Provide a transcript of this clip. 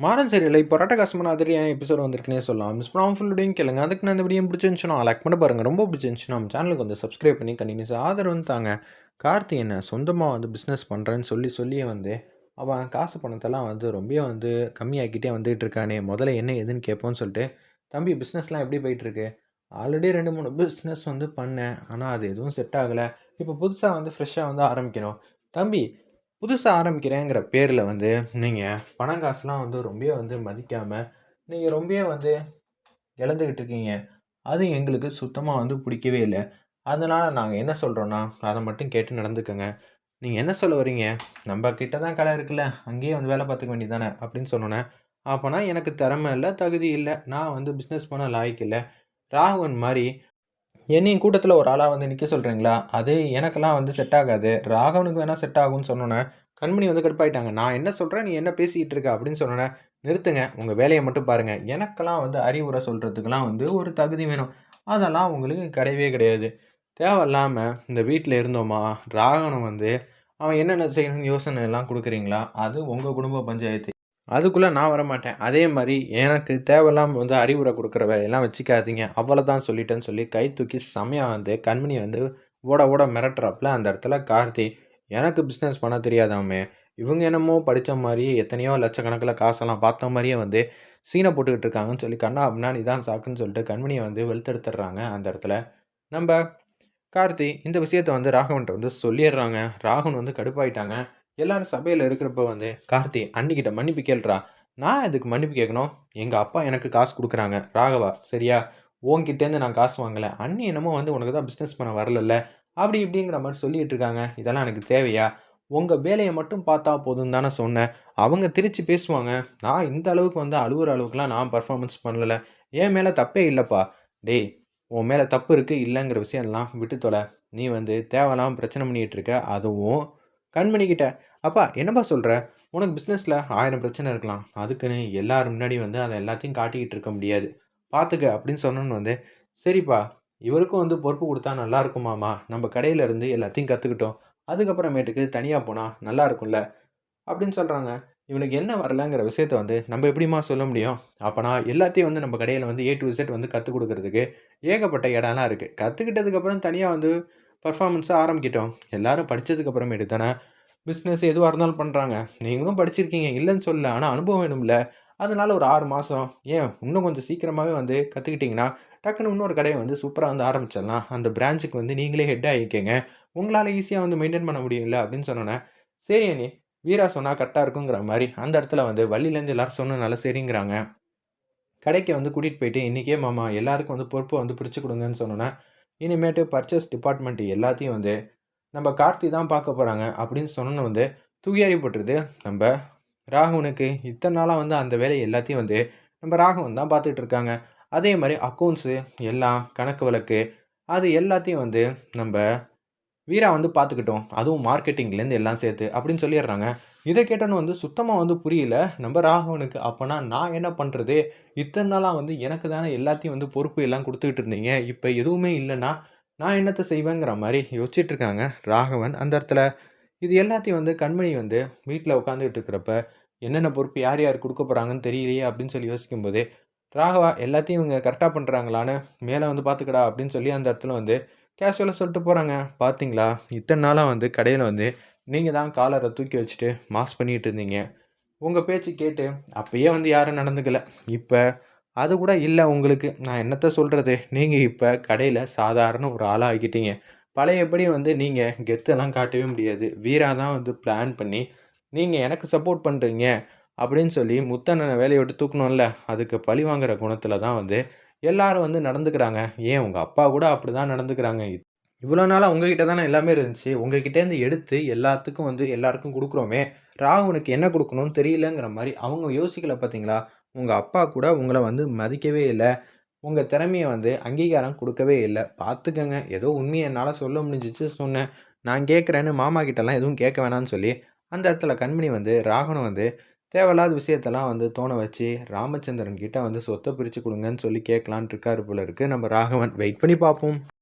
மாறன் சரியில்லை இப்போ கஷ்டமான மாதிரி ஏன் எபிசோட் வந்திருக்குனே சொல்லலாம். மிஸ் பண்ணாமல் ஃபுல்லுடையும் கேளுங்க. அதுக்கு நான் இந்த வீடியோ பிடிச்சிருந்துச்சுன்னா லைக் பண்ண பாருங்கள் ரொம்ப பிடிச்சிருந்துச்சுன்னா நம்ம சேனலுக்கு வந்து சப்ஸ்கிரைப் பண்ணி கண்டினியூஸ் ஆதரவு தாங்க. கார்த்தி என்ன சொந்தமாக வந்து பிஸ்னஸ் பண்ணுறேன்னு சொல்லி சொல்லியே வந்து அவன் காசு பணத்தெல்லாம் வந்து ரொம்ப வந்து கம்மியாக்கிட்டே வந்துகிட்டு இருக்கானே. முதல்ல என்ன எதுன்னு கேட்போன்னு சொல்லிட்டு தம்பி பிஸ்னஸ்லாம் எப்படி போயிட்டுருக்கு? ஆல்ரெடி ரெண்டு மூணு பிஸ்னஸ் வந்து பண்ணேன். ஆனால் அது எதுவும் செட் ஆகலை. இப்போ புதுசாக வந்து ஃப்ரெஷ்ஷாக வந்து ஆரம்பிக்கணும். தம்பி புதுசாக ஆரம்பிக்கிறேங்கிற பேரில் வந்து நீங்கள் பணம் காசுலாம் வந்து ரொம்ப வந்து மதிக்காமல் நீங்கள் ரொம்ப வந்து இழந்துக்கிட்டு இருக்கீங்க. அது எங்களுக்கு சுத்தமாக வந்து பிடிக்கவே இல்லை. அதனால் நாங்கள் என்ன சொல்கிறோன்னா அதை மட்டும் கேட்டு நடந்துக்கோங்க. நீங்கள் என்ன சொல்ல வரீங்க நம்ம கிட்ட தான் கடை இருக்குல்ல அங்கேயே வந்து வேலை பார்த்துக்க வேண்டியது தானே அப்படின்னு சொன்னோன்னே அப்போனா எனக்கு திறமை இல்லை தகுதி இல்லை நான் வந்து பிஸ்னஸ் பண்ண லாய்க்கு இல்லை. ராகுவன் மாதிரி என்னையும் கூட்டத்தில் ஒரு ஆளாக வந்து நிற்க சொல்கிறீங்களா அது எனக்கெல்லாம் வந்து செட் ஆகாது. ராகவனுக்கு வேணால் செட் ஆகும்னு சொன்னோன்னே கண்மணி வந்து கடுப்பாயிட்டாங்க. நான் என்ன சொல்கிறேன் நீ என்ன பேசிக்கிட்டு இருக்க? அப்படின்னு சொன்னோன்னே நிறுத்துங்க. உங்கள் வேலையை மட்டும் பாருங்கள் எனக்கெல்லாம் வந்து அறிவுரை சொல்கிறதுக்கெல்லாம் வந்து ஒரு தகுதி வேணும். அதெல்லாம் உங்களுக்கு கிடையவே கிடையாது. தேவையில்லாமல் இந்த வீட்டில் இருந்தோமா? ராகவனம் வந்து அவன் என்னென்ன செய்யணும்னு யோசனை எல்லாம் கொடுக்குறீங்களா? அது உங்கள் குடும்ப பஞ்சாயத்து. அதுக்குள்ளே நான் வரமாட்டேன். அதே மாதிரி எனக்கு தேவையில்லாமல் வந்து அறிவுரை கொடுக்குற வேலையெல்லாம் வச்சுக்காதீங்க. அவ்வளோதான் சொல்லிட்டேன்னு சொல்லி கை தூக்கி செம்மையாக வந்து கண்மணி வந்து ஓட ஓட மிரட்டுறப்பில் அந்த இடத்துல கார்த்தி. எனக்கு பிஸ்னஸ் பண்ண தெரியாதாமே இவங்க என்னமோ படித்த மாதிரி எத்தனையோ லட்சக்கணக்கில் காசெல்லாம் பார்த்த மாதிரியே வந்து சீனை போட்டுக்கிட்டு இருக்காங்கன்னு சொல்லி கண்ணா அப்படின்னா நீ தான் சாக்குன்னு சொல்லிட்டு கண்மணியை வந்து வெளுத்தெடுத்துடுறாங்க அந்த இடத்துல. நம்ம கார்த்தி இந்த விஷயத்தை வந்து ராகவன்ட்ட வந்து சொல்லிடுறாங்க. ராகவன் வந்து கடுப்பாயிட்டாங்க. எல்லாரும் சபையில் இருக்கிறப்ப வந்து கார்த்தி அன்னிக்கிட்ட மன்னிப்பு கேள்றா நான் இதுக்கு மன்னிப்பு கேட்கணும்? எங்கள் அப்பா எனக்கு காசு கொடுக்குறாங்க. ராகவா சரியா? உன்கிட்டேருந்து நான் காசு வாங்கலை. அண்ணி என்னமோ வந்து உனக்கு தான் பிஸ்னஸ் பண்ண வரல அப்படி இப்படிங்கிற மாதிரி சொல்லிட்டு இருக்காங்க. இதெல்லாம் எனக்கு தேவையா? உங்கள் வேலையை மட்டும் பார்த்தா போதும் தானே சொன்னேன். அவங்க திருச்சி பேசுவாங்க. நான் இந்த அளவுக்கு வந்து அழுகுற அளவுக்குலாம் நான் பர்ஃபார்மன்ஸ் பண்ணல. என் மேலே தப்பே இல்லைப்பா. டேய் உன் மேலே தப்பு இருக்குது இல்லைங்கிற விஷயம்லாம் விட்டு தொலை நீ வந்து தேவையில்லாமல் பிரச்சனை பண்ணிகிட்டு இருக்க. அதுவும் கண்மணிக்கிட்ட அப்பா என்னப்பா சொல்கிற உனக்கு பிஸ்னஸில் ஆயிரம் பிரச்சனை இருக்கலாம். அதுக்குன்னு எல்லார் முன்னாடி வந்து அதை எல்லாத்தையும் காட்டிக்கிட்டு இருக்க முடியாது. பார்த்துக்க அப்படின்னு சொன்னோன்னு வந்து சரிப்பா இவருக்கும் வந்து பொறுப்பு கொடுத்தா நல்லா இருக்குமாமா? நம்ம கடையில் இருந்து எல்லாத்தையும் கற்றுக்கிட்டோம் அதுக்கப்புறமேட்டுக்கு தனியாக போனால் நல்லா இருக்கும்ல? அப்படின்னு சொல்கிறாங்க இவனுக்கு என்ன வரலங்கிற விஷயத்த வந்து நம்ம எப்படிமா சொல்ல முடியும்? அப்போனா எல்லாத்தையும் வந்து நம்ம கடையில் வந்து ஏ டு விசட் வந்து கற்றுக் கொடுக்கறதுக்கு ஏகப்பட்ட இடம்லாம் இருக்குது கற்றுக்கிட்டதுக்கப்புறம் தனியாக வந்து பர்ஃபார்மன்ஸை ஆரம்பிக்கிட்டோம். எல்லோரும் படித்ததுக்கப்புறமேட்டு தானே பிஸ்னஸ் எதுவாக இருந்தாலும் பண்ணுறாங்க நீங்களும் படிச்சிருக்கீங்க. இல்லைன்னு சொல்லல. ஆனால் அனுபவம் வேணும்ல. அதனால் ஒரு ஆறு மாதம் ஏன்? இன்னும் கொஞ்சம் சீக்கிரமாகவே வந்து கற்றுக்கிட்டிங்கன்னா டக்குன்னு இன்னொரு கடையை வந்து சூப்பராக வந்து ஆரம்பிச்சிடலாம். அந்த பிரான்ச்சுக்கு வந்து நீங்களே ஹெட் ஆகிக்கங்க. உங்களால் ஈஸியாக வந்து மெயின்டைன் பண்ண முடியும்ல அப்படின்னு சொன்னோன்னே சரி அண்ணி வீரா சொன்னால் கரெக்டாக இருக்குங்கிற மாதிரி அந்த இடத்துல வந்து வள்ளிலேருந்து எல்லோரும் சொன்னனால சரிங்கிறாங்க. கடைக்கு வந்து கூட்டிகிட்டு போயிட்டு இன்றைக்கே மாமா எல்லாருக்கும் வந்து பொறுப்பை வந்து பிடிச்சி கொடுங்கன்னு சொன்னோன்னே இனிமேட்டு பர்ச்சேஸ் டிபார்ட்மெண்ட் எல்லாத்தையும் வந்து நம்ம கார்த்தி தான் பார்க்க போகிறாங்க அப்படின்னு சொன்னோன்னு வந்து தூக்கி நம்ம ராகுவனுக்கு இத்தனை நாளாக வந்து அந்த வேலையை எல்லாத்தையும் வந்து நம்ம ராகவன் தான் பார்த்துட்டு இருக்காங்க. அதே மாதிரி அக்கௌண்ட்ஸு எல்லாம் கணக்கு வழக்கு அது எல்லாத்தையும் வந்து நம்ம வீரா வந்து பார்த்துக்கிட்டோம். அதுவும் மார்க்கெட்டிங்லேருந்து எல்லாம் சேர்த்து அப்படின்னு சொல்லிடுறாங்க. இதை கேட்டோன்னு வந்து சுத்தமாக வந்து புரியல. நம்ம ராகவனுக்கு அப்போனா நான் என்ன பண்ணுறது இத்தனை நாளாக வந்து எனக்கு தானே எல்லாத்தையும் வந்து பொறுப்பு எல்லாம் கொடுத்துக்கிட்டு இருந்தீங்க. இப்போ எதுவுமே இல்லைன்னா நான் என்னத்தை செய்வேங்கிற மாதிரி யோசிச்சுட்டு இருக்காங்க ராகவன் அந்த இடத்துல. இது எல்லாத்தையும் வந்து கண்மணி வந்து வீட்டில் உட்காந்துக்கிட்டு இருக்கிறப்ப என்னென்ன பொறுப்பு யார் யார் கொடுக்க போகிறாங்கன்னு தெரியலையே அப்படின்னு சொல்லி யோசிக்கும்போது ராகவா எல்லாத்தையும் இவங்க கரெக்டாக பண்ணுறாங்களான்னு மேலே வந்து பார்த்துக்கடா அப்படின்னு சொல்லி அந்த இடத்துல வந்து கேஷுவலாக சொல்லிட்டு போகிறாங்க பார்த்தீங்களா இத்தனை நாளாக வந்து கடையில் வந்து நீங்கள் தான் காலரை தூக்கி வச்சுட்டு மாஸ் பண்ணிகிட்டு இருந்தீங்க. உங்கள் பேச்சு கேட்டு அப்பயே வந்து யாரும் நடந்துக்கல. இப்போ அது கூட இல்லை உங்களுக்கு. நான் என்னத்தை சொல்கிறது நீங்கள் இப்போ கடையில் சாதாரண ஒரு ஆளாக ஆகிட்டீங்க. பழையபடி வந்து நீங்கள் கெத்தெல்லாம் காட்டவே முடியாது. வீரா தான் வந்து பிளான் பண்ணி நீங்கள் எனக்கு சப்போர்ட் பண்ணுறீங்க அப்படின்னு சொல்லி முத்தண்ணனை வேலையை விட்டு தூக்கணும்ல. அதுக்கு பழி வாங்குற குணத்தில் தான் வந்து எல்லாரும் வந்து நடந்துக்கிறாங்க. ஏன் உங்கள் அப்பா கூட அப்படி தான் நடந்துக்கிறாங்க. இவ்வளோ நாளாக உங்ககிட்ட தானே எல்லாமே இருந்துச்சு. உங்ககிட்டேருந்து எடுத்து எல்லாத்துக்கும் வந்து எல்லாருக்கும் கொடுக்குறோமே. ராகுனுக்கு என்ன கொடுக்கணும்னு தெரியலங்கிற மாதிரி அவங்க யோசிக்கல பார்த்தீங்களா உங்கள் அப்பா கூட உங்களை வந்து மதிக்கவே இல்லை. உங்கள் திறமையை வந்து அங்கீகாரம் கொடுக்கவே இல்லை. பார்த்துக்கங்க ஏதோ உண்மையை என்னால் சொல்ல முடிஞ்சிச்சு சொன்னேன். நான் கேட்குறேன்னு மாமா கிட்டலாம் எதுவும் கேட்க வேணான்னு சொல்லி அந்த இடத்துல கண்மணி வந்து ராகவனை வந்து தேவையில்லாத விஷயத்தெல்லாம் வந்து தோண வச்சு ராமச்சந்திரன் கிட்ட வந்து சொத்தை பிரித்து கொடுங்கன்னு சொல்லி கேட்கலான் இருக்காரு போல இருக்குது நம்ம ராகவன் வெயிட் பண்ணி பார்ப்போம்